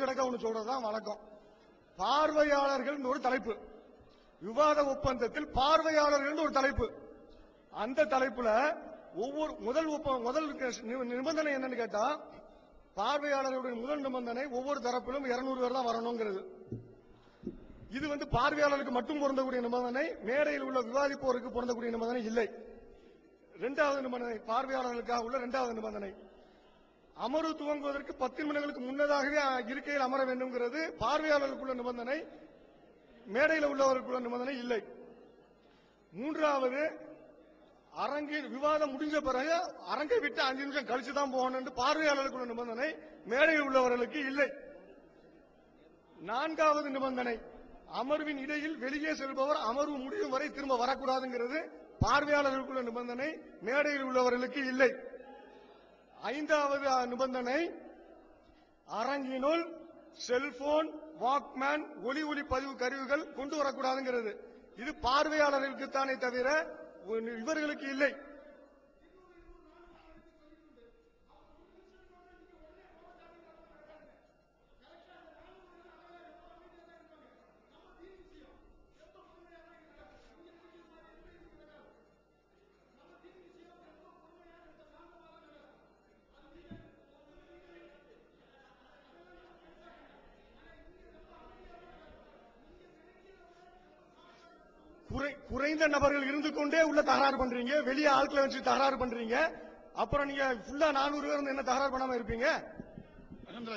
கிடக்க ஒன்று சொல்றதுதான் வழக்கம். பார்வையாளர்கள் ஒரு தலைப்பு. விவாத ஒப்பந்தத்தில் பார்வையாளர்கள் ஒரு தலைப்பு. அந்த தலைப்புல ஒவ்வொரு முதல் ஒப்ப முதல் நிபந்தனை என்னன்னு கேட்டா பார்வையாளர்களுடைய முதல் நிபந்தனை ஒவ்வொரு தரப்பிலும் 200 பேர் தான் வரணுங்கிறது. இது வந்து பார்வையாளருக்கு மட்டும் பொருந்தக்கூடிய நிபந்தனை மேடையில் உள்ள விவாதிப்போருக்கு பொருந்தக்கூடிய நிபந்தனை இல்லை. இரண்டாவது நிபந்தனை பார்வையாளர்களுக்காக உள்ள இரண்டாவது நிபந்தனை. அமர்வு துவங்குவதற்கு பத்து நிமிடங்களுக்கு முன்னதாகவே இருக்கையில் அமர வேண்டும்ங்கிறது பார்வையாளர்களுக்குள்ள நிபந்தனை மேடையில் உள்ளவர்களுக்குள்ள நிபந்தனை இல்லை. மூன்றாவது அரங்கில் விவாதம் முடிஞ்ச பிறகு அரங்கை விட்டு அஞ்சு நிமிஷம் கழிச்சு தான் போகணும் என்று பார்வையாளர்களுக்குள்ள நிபந்தனை மேடையில் உள்ளவர்களுக்கு இல்லை. நான்காவது நிபந்தனை அமர்வின் இடையில் வெளியே செல்பவர் அமர்வு முடியும் வரை திரும்ப வரக்கூடாதுங்கிறது பார்வையாளர்களுக்குள்ள நிபந்தனை மேடையில் உள்ளவர்களுக்கு இல்லை. ஐந்தாவது நிபந்தனை அரங்கினுள் செல்போன் வாக்மேன் ஒலி ஒலி பதிவு கருவிகள் கொண்டு வரக்கூடாதுங்கிறது. இது பார்வையாளர்களுக்கு தானே தவிர இவர்களுக்கு இல்லை. குறைந்த நபர்கள் இருந்து கொண்டே உள்ள தகராறு பண்றீங்க. வெளியே ஆட்களை வச்சு தகராறு பண்றீங்க. அப்புறம் நீங்க ஃபுல்லா நானூறு பேர் என்ன தகராறு பண்ணாம இருப்பீங்க?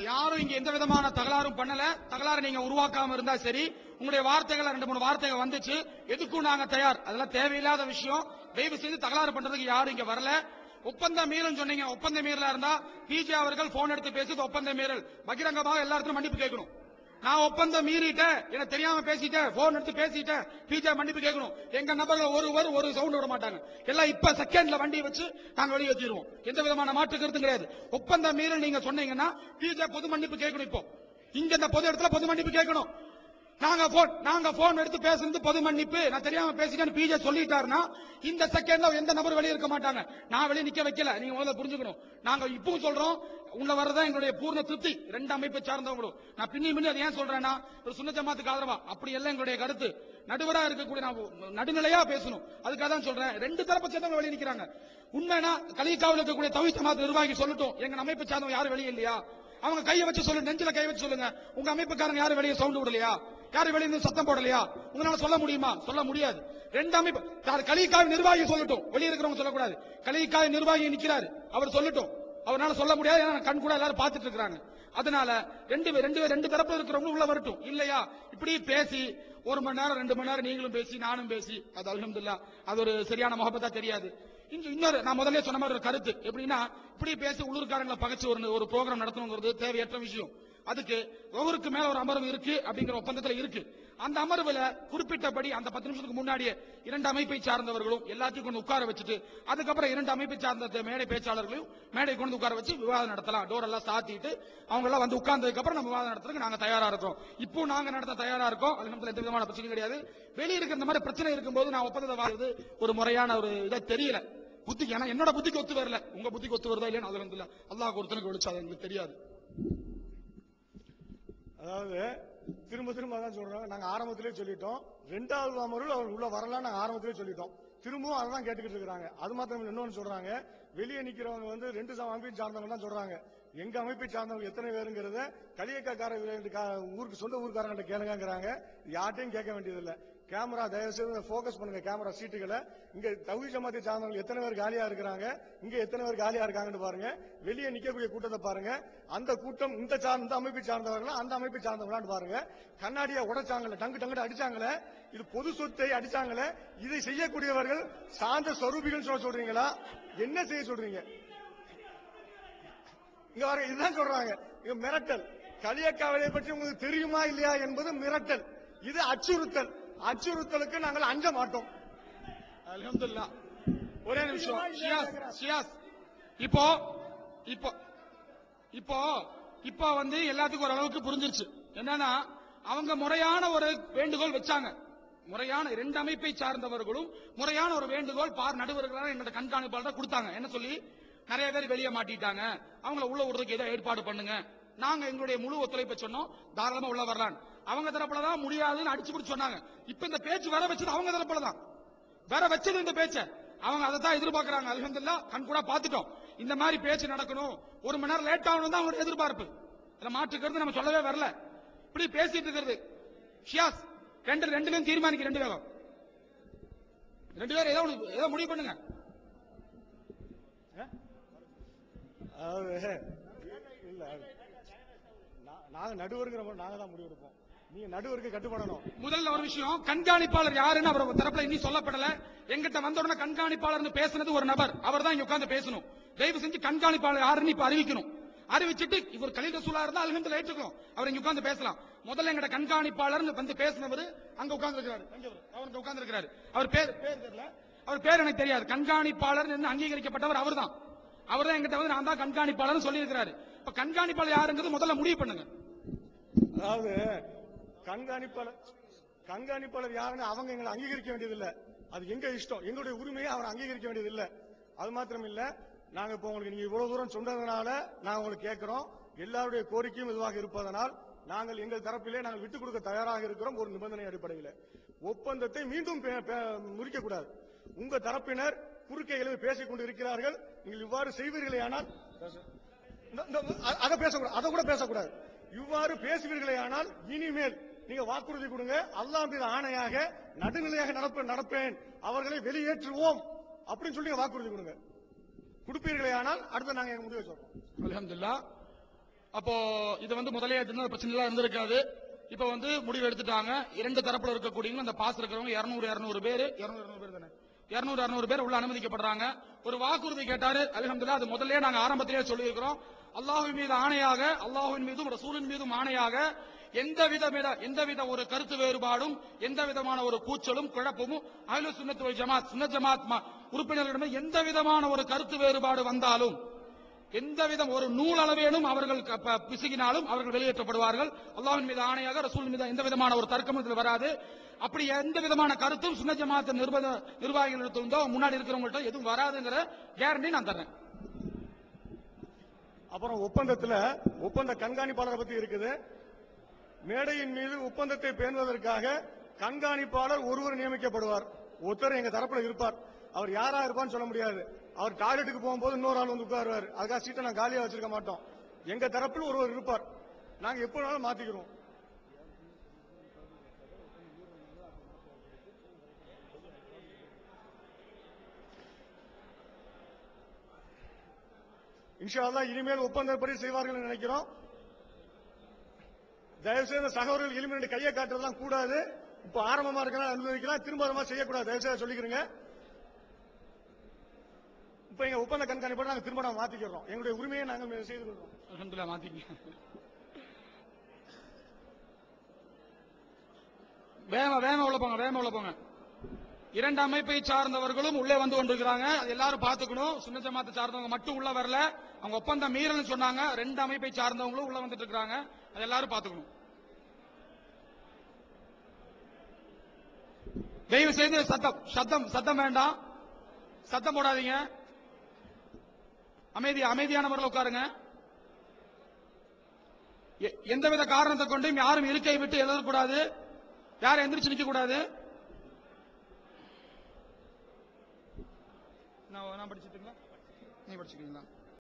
யாரும் இங்க எந்த விதமான தகராறும் பண்ணல. தகராறு நீங்க உருவாக்காம இருந்தா சரி. உங்களுடைய வார்த்தைகள் ரெண்டு மூணு வார்த்தைகள் வந்துச்சு. எதுக்கும் நாங்க தயார். அதெல்லாம் தேவையில்லாத விஷயம். தயவு செய்து தகராறு பண்றதுக்கு யாரும் இங்க வரல. ஒப்பந்த மீறல் சொன்னீங்க. ஒப்பந்த மீறலா இருந்தா பிஜே அவர்கள் போன் எடுத்து பேசிட்டு ஒப்பந்த மீறல். பகிரங்கமாக எல்லாருக்கும் மன்னிப்பு கேட்கணும். நான் ஒப்பந்தம் மீறிட்டேன். என தெரியாம பேசிட்டேன். போன் எடுத்து பேசிட்டேன். பிஜே மன்னிப்பு கேட்கணும். எங்க நபர்கள் ஒருவர் ஒரு சவுண்ட் விட மாட்டாங்க. எல்லாம் இப்ப செகண்ட்ல வண்டியை வச்சு நாங்க வெளியே வச்சிருவோம். எந்த விதமான மாற்று கருத்தும் கிடையாது. ஒப்பந்தம் மீறல் நீங்க சொன்னீங்கன்னா பிஜே பொது மன்னிப்பு கேட்கணும் இப்போ. இங்க இந்த பொது இடத்துல பொது மன்னிப்பு கேட்கணும். நாங்க போன் நாங்க போன் எடுத்து பேசுறது பொது மன்னிப்பு. நான் தெரியாம பேசிட்டேன்னு பிஜே சொல்லிட்டாருன்னா இந்த செகண்ட்ல எந்த நபர் வெளியே இருக்க மாட்டாங்க. நான் வெளியே நிக்க வைக்கல. நீங்க முதல்ல புரிஞ்சுக்கணும். நாங்க இப்பவும் சொல்றோம் உள்ள வரதான் எங்களுடைய பூர்ண திருப்தி. ரெண்டு அமைப்பை சார்ந்தவங்களும். நான் பின்னி பின்னி அதை ஏன் சொல்றேன்னா ஒரு சுண்ண ஜமாத்துக்கு ஆதரவா? அப்படி எல்லாம் எங்களுடைய கருத்து. நடுவரா இருக்கக்கூடிய நான் நடுநிலையா பேசணும். அதுக்காக தான் சொல்றேன். ரெண்டு தரப்பை சேர்ந்தவங்க வெளியே நிக்கிறாங்க. உண்மைனா கலிகாவில் இருக்கக்கூடிய தவி ஜமாத் நிர்வாகி சொல்லட்டும். எங்க அமைப்பை சார்ந்தவங்க யாரும் வெளியே இல்லையா? அவங்க கையை வச்சு சொல்லு நெஞ்சில கை வச்சு சொல்லுங்க. உங்க அமைப்புக்காரங்க யாரும் வெளியே சவுண்ட் விடலையா? யாரும் வெளியே சத்தம் போடலையா? உங்களால சொல்ல முடியுமா? சொல்ல முடியாது. ரெண்டு அமைப்பு யார் நிர்வாகி சொல்லட்டும். வெளியே இருக்கிறவங்க சொல்லக்கூடாது. கலிகாவி நிர்வாகி நிக்கிறாரு. அவர் சொல்லட்டும். அவரால் சொல்ல முடியாது. ஏன்னா கண் கூட எல்லாரும் பார்த்துட்டு இருக்கிறாங்க. அதனால ரெண்டு பேர் ரெண்டு பேர் ரெண்டு தரப்பு இருக்கிறவங்க உள்ள வரட்டும். இல்லையா? இப்படி பேசி ஒரு மணி நேரம் ரெண்டு மணி நேரம் நீங்களும் பேசி நானும் பேசி அது அலமதுல்லா அது ஒரு சரியான முகப்பத்தா தெரியாது. இங்க இன்னொரு நான் முதல்ல சொன்ன மாதிரி ஒரு கருத்து. எப்படின்னா இப்படி பேசி உள்ளூர்காரங்களை பகச்சு ஒரு ஒரு ப்ரோக்ராம் நடத்தணுங்கிறது தேவையற்ற விஷயம். அதுக்கு ஒவ்வொருக்கு மேல ஒரு அமர்வு இருக்கு அப்படிங்கிற ஒப்பந்தத்துல இருக்கு. அந்த அமர்வுல குறிப்பிட்டபடி அந்த பத்து நிமிஷத்துக்கு முன்னாடியே இரண்டு அமைப்பை சார்ந்தவர்களும் எல்லாத்தையும் கொண்டு உட்கார வச்சுட்டு அதுக்கப்புறம் இரண்டு அமைப்பை சார்ந்த மேடை பேச்சாளர்களையும் மேடை கொண்டு உட்கார வச்சு விவாதம் நடத்தலாம். டோர் எல்லாம் சாத்திட்டு அவங்க எல்லாம் வந்து உட்கார்ந்ததுக்கு அப்புறம் நம்ம விவாதம் நடத்துறதுக்கு நாங்க தயாரா இருக்கோம். இப்போ நாங்க நடத்த தயாரா இருக்கோம். அது நம்ம எந்த விதமான பிரச்சனையும் கிடையாது. வெளியே இருக்கிற இந்த மாதிரி பிரச்சனை இருக்கும்போது நான் ஒப்பந்தத்தை வாழ்வது ஒரு முறையான ஒரு இதை தெரியல. புத்திக்கு ஏன்னா என்னோட புத்திக்கு ஒத்து வரல. உங்க புத்திக்கு ஒத்து வருதா இல்லையா அதுல வந்து அல்லாஹ் ஒருத்தனுக்கு ஒழிச்சு அது எங்களுக்கு தெரியாது. அதாவது திரும்ப திரும்ப அதான் சொல்றாங்க. நாங்க ஆரம்பத்திலே சொல்லிட்டோம். ரெண்டாவது அமர்வில் அவர் உள்ள வரலாம் நாங்க ஆரம்பத்திலே சொல்லிட்டோம். திரும்பவும் அதை தான் கேட்டுக்கிட்டு இருக்காங்க அது மாத்திரம் இன்னொன்று சொல்றாங்க. வெளியே நிக்கிறவங்க வந்து ரெண்டு அமைப்பையும் சார்ந்தவங்க தான் சொல்றாங்க. எங்க அமைப்பை சார்ந்தவங்க எத்தனை பேருங்கிறத களியக்காக்கார ஊருக்கு சொந்த ஊருக்காரங்கிட்ட கேளுங்கிறாங்க யார்ட்டையும் கேட்க வேண்டியதில்லை. கேமரா தயவு செய்து ஃபோக்கஸ் பண்ணுங்க கேமரா சீட்டுகளை. இங்க தவி ஜமாத்தி சார்ந்தவங்க எத்தனை பேர் காலியா இருக்கிறாங்க? இங்க எத்தனை பேர் காலியா இருக்காங்கன்னு பாருங்க. வெளியே நிக்கக்கூடிய கூட்டத்தை பாருங்க. அந்த கூட்டம் இந்த சார்ந்த இந்த அமைப்பை சார்ந்தவர்களா அந்த அமைப்பை சார்ந்தவங்களான்னு பாருங்க. கண்ணாடியை உடைச்சாங்களே டங்கு டங்குட்டு அடிச்சாங்களே இது பொது சொத்தை அடிச்சாங்களே இதை செய்யக்கூடியவர்கள் சார்ந்த சொரூபிகள் சொல்ல சொல்றீங்களா? என்ன செய்ய சொல்றீங்க? இங்க வர இதுதான் சொல்றாங்க. இது மிரட்டல். களியக்காவலை பற்றி உங்களுக்கு தெரியுமா இல்லையா என்பது மிரட்டல். இது அச்சுறுத்தல். அச்சுறுத்தலுக்கு நாங்கள் அஞ்ச மாட்டோம். அல்ஹம்துலில்லாஹ் ஒரே நிமிஷம். ஷியாஸ் ஷியாஸ். இப்போ இப்போ இப்போ இப்போ வந்து எல்லாத்துக்கும் ஓரளவுக்கு புரிஞ்சிருச்சு. என்னன்னா அவங்க முறையான ஒரு வேண்டுகோள் வச்சாங்க. முறையான ரெண்டு அமைப்பை சார்ந்தவர்களும் முறையான ஒரு வேண்டுகோள் பார் நடுவர்களான என்னோட கண்காணிப்பாளர் கொடுத்தாங்க. என்ன சொல்லி? நிறைய பேர் வெளியே மாட்டிட்டாங்க. அவங்கள உள்ள விடுறதுக்கு ஏதோ ஏற்பாடு பண்ணுங்க. நாங்க எங்களுடைய முழு ஒத்துழைப்பை சொன்னோம். தாராளமா உள்ள வரலாம் அவங்க தரப்புலதான் முடியாதுன்னு அடிச்சு பிடிச்சு சொன்னாங்க. இப்ப இந்த பேச்சு வர வச்சது அவங்க தரப்புலதான் வேற வச்சது இந்த பேச்ச. அவங்க அதை தான் எதிர்பார்க்கறாங்க. அல்ஹம்துலில்லாஹ் கண் கூட பார்த்துட்டோம். இந்த மாதிரி பேச்சு நடக்கணும். ஒரு மணி நேரம் லேட் ஆகணும் தான் அவங்க எதிர்பார்ப்பு. இதுல மாற்றுக்கிறது நம்ம சொல்லவே வரல. இப்படி பேசிட்டு இருக்கிறது. ஷியாஸ் ரெண்டு பேரும் தீர்மானிக்க ரெண்டு பேரும். ரெண்டு பேரும் ஏதோ ஒண்ணு- ஏதோ முடிவு பண்ணுங்க. அதாவது இல்ல நாங்க நடுவருங்கிற நாங்க தான் முடிவெடுப்போம் நீங்க நடுவருக்கு கட்டுப்படணும். முதல்ல ஒரு விஷயம் கண்காணிப்பாளர் யாருன்னு அவர் தரப்புல இன்னும் சொல்லப்படல. எங்கிட்ட வந்த உடனே கண்காணிப்பாளர்னு பேசுனது ஒரு நபர். அவர் தான் இங்க உட்கார்ந்து பேசணும். தயவு செஞ்சு கண்காணிப்பாளர் யாருன்னு இப்ப அறிவிக்கணும். அறிவிச்சிட்டு இவர் கலீல் ரசூலா இருந்தா அல்ஹம்துலில்லாஹ் ஏற்றுக்கணும் அவர் இங்க உட்கார்ந்து பேசலாம். முதல்ல எங்கிட்ட கண்காணிப்பாளர்னு வந்து பேசினவர் அங்க உட்கார்ந்து இருக்கிறாரு அவர் உட்கார்ந்து இருக்கிறாரு அவர் பேர் பேர் தெரியல. அவர் பேர் எனக்கு தெரியாது. கண்காணிப்பாளர் அங்கீகரிக்கப்பட்டவர் அவர்தான் அவர் தான் எங்கிட்ட வந்து நான் தான் கண்காணிப்பாளர்னு சொல்லி இருக்கிறாரு இப்ப கண்காணிப்பாளர் யாருங்கிறது முதல்ல முடிவு பண்ணுங்க. அதாவது கண்காணிப்பாளர் கண்காணிப்பாளர் யாருன்னு அவங்க எங்களை அங்கீகரிக்க வேண்டியதில்லை. அது எங்க இஷ்டம்? எங்களுடைய உரிமையை அவர் அங்கீகரிக்க வேண்டியதில்லை. அது மாத்திரம் இல்ல நாங்க இப்ப உங்களுக்கு நீங்க இவ்வளவு தூரம் சொன்னதுனால நாங்க உங்களுக்கு கேட்கிறோம். எல்லாருடைய கோரிக்கையும் இதுவாக இருப்பதனால் நாங்கள் எங்கள் தரப்பிலே நாங்கள் விட்டுக் கொடுக்க தயாராக இருக்கிறோம். ஒரு நிபந்தனை அடிப்படையில். ஒப்பந்தத்தை மீண்டும் முறிக்க கூடாது. உங்க தரப்பினர் குறுக்கே எழுதி பேசிக் கொண்டு இருக்கிறார்கள் நீங்கள் இவ்வாறு இந்த- அ- அதை பேசக்கூடாது. அதை கூட பேசக்கூடாது. இவ்வாறு பேசுவீர்களே ஆனால் இனிமேல் நீங்க வாக்குறுதி கொடுங்க. அல்லாஹ் மீது ஆணையாக நடுநிலையாக நடப்பேன் நடப்பேன். அவர்களை வெளியேற்றுவோம். அப்படின்னு சொல்லி வாக்குறுதி கொடுங்க. கொடுப்பீர்களே ஆனால் அடுத்து நாங்க எங்க முடிவை சொல்றோம். அலமதுல்லா அப்போ இது வந்து முதலே பிரச்சனை எல்லாம் இருந்திருக்காது. இப்ப வந்து முடிவு எடுத்துட்டாங்க. இரண்டு தரப்புல இருக்கக்கூடிய அந்த பாஸ் இருக்கிறவங்க 200 200 பேர். 200 200 பேர் தானே? 200 200 பேர் உள்ள அனுமதிக்கப்படுறாங்க. ஒரு வாக்குறுதி கேட்டாரு. அலமதுல்லா அது முதல்லயே நாங்க ஆரம்பத்திலேயே சொல்லியிருக்கிறோம். அல்லாஹ்வின் மீது ஆணையாக அல்லாஹ்வின் மீதும் ரசூலின் மீதும் ஆணையாக எந்த விதமிட எந்தவித ஒரு கருத்து வேறுபாடும் எந்த விதமான ஒரு கூச்சலும் குழப்பமும் அகில சுண்ணத்து ஜமாத் சுன்ன ஜமாத் உறுப்பினர்களிடமே எந்த விதமான ஒரு கருத்து வேறுபாடு வந்தாலும் எந்த விதம் ஒரு நூல் அளவேனும் அவர்கள் க- ப- பிசுகினாலும் அவர்கள் வெளியேற்றப்படுவார்கள். அல்லாவின் மீது ஆணையாக ரசூல் மீது எந்த விதமான ஒரு தர்க்கம் இதில் வராது. அப்படி எந்த விதமான கருத்தும் சுன்ன ஜமாத் நிர்பந்த நிர்வாகிகள் முன்னாடி இருக்கிறவங்கள்ட்ட எதுவும் வராதுங்கிற கேரண்டி நான் தர்றேன். அப்புறம் ஒப்பந்தத்தில் ஒப்பந்த கண்காணிப்பாளரை பத்தி இருக்குது. மேடையின் மீது ஒப்பந்தத்தை பேணுவதற்காக கண்காணிப்பாளர் ஒருவர் நியமிக்கப்படுவார். ஒருத்தர் எங்க தரப்புல இருப்பார். அவர் யாரா இருப்பான்னு சொல்ல முடியாது. அவர் டாய்லெட்டுக்கு போகும்போது இன்னொரு ஆள் வந்து உட்காருவார். அதுக்காக சீட்டை நான் காலியா வச்சிருக்க மாட்டோம். எங்க தரப்பில் ஒருவர் இருப்பார். நாங்க எப்போனாலும் மாத்திக்கிறோம். இன்ஷா அல்லாஹ் இனிமேல் ஒப்பந்தப்படி செய்வார்கள் நினைக்கிறோம். தயவு செய்து சகோதரர்கள் எலிமெண்ட் கையை காட்டுறதெல்லாம் கூடாது. இப்ப ஆரம்பமா இருக்கலாம் அனுபவிக்கலாம். திரும்ப அது மாதிரி செய்யக்கூடாது தயவு செய்து சொல்லிக்கிறேங்க இப்ப எங்க ஒப்பந்த கண்காணிப்போட நாங்க திரும்ப நாங்க மாத்திக்கிறோம். எங்களுடைய உரிமையை நாங்கள் செய்து கொள்றோம் அல்ஹம்துலில்லாஹ் மாத்திங்க வேம உள்ள போங்க வேம உள்ள போங்க. இரண்டு அமைப்பை சார்ந்தவர்களும் உள்ளே வந்து கொண்டிருக்கிறாங்க. அது எல்லாரும் பார்த்துக்கணும். சுன்ன ஜமாத்தை சார்ந்தவங்க மட்டும் உள்ள வரல. அவங்க ஒப்பந்தம் மீறல் சொன்னாங்க. ரெண்டு அமைப்பை சார்ந்தவங்களும் உள்ள வந்துட்டு இருக்கிறாங்க அது எல்லாரும் பார்த்துக்கணும். தயவு செய்து சத்தம் சத்தம் சத்தம் வேண்டாம். சத்தம் போடாதீங்க. அமைதி அமைதியானவர்கள் உட்காருங்க. எ- எந்தவித காரணத்தை கொண்டும் யாரும் இருக்கை விட்டு எழுதக்கூடாது. யாரும் எந்திரிச்சு நிற்க கூடாது நான் நான் படிச்சுட்டுங்களா நீ படிச்சுக்கிறீங்களா?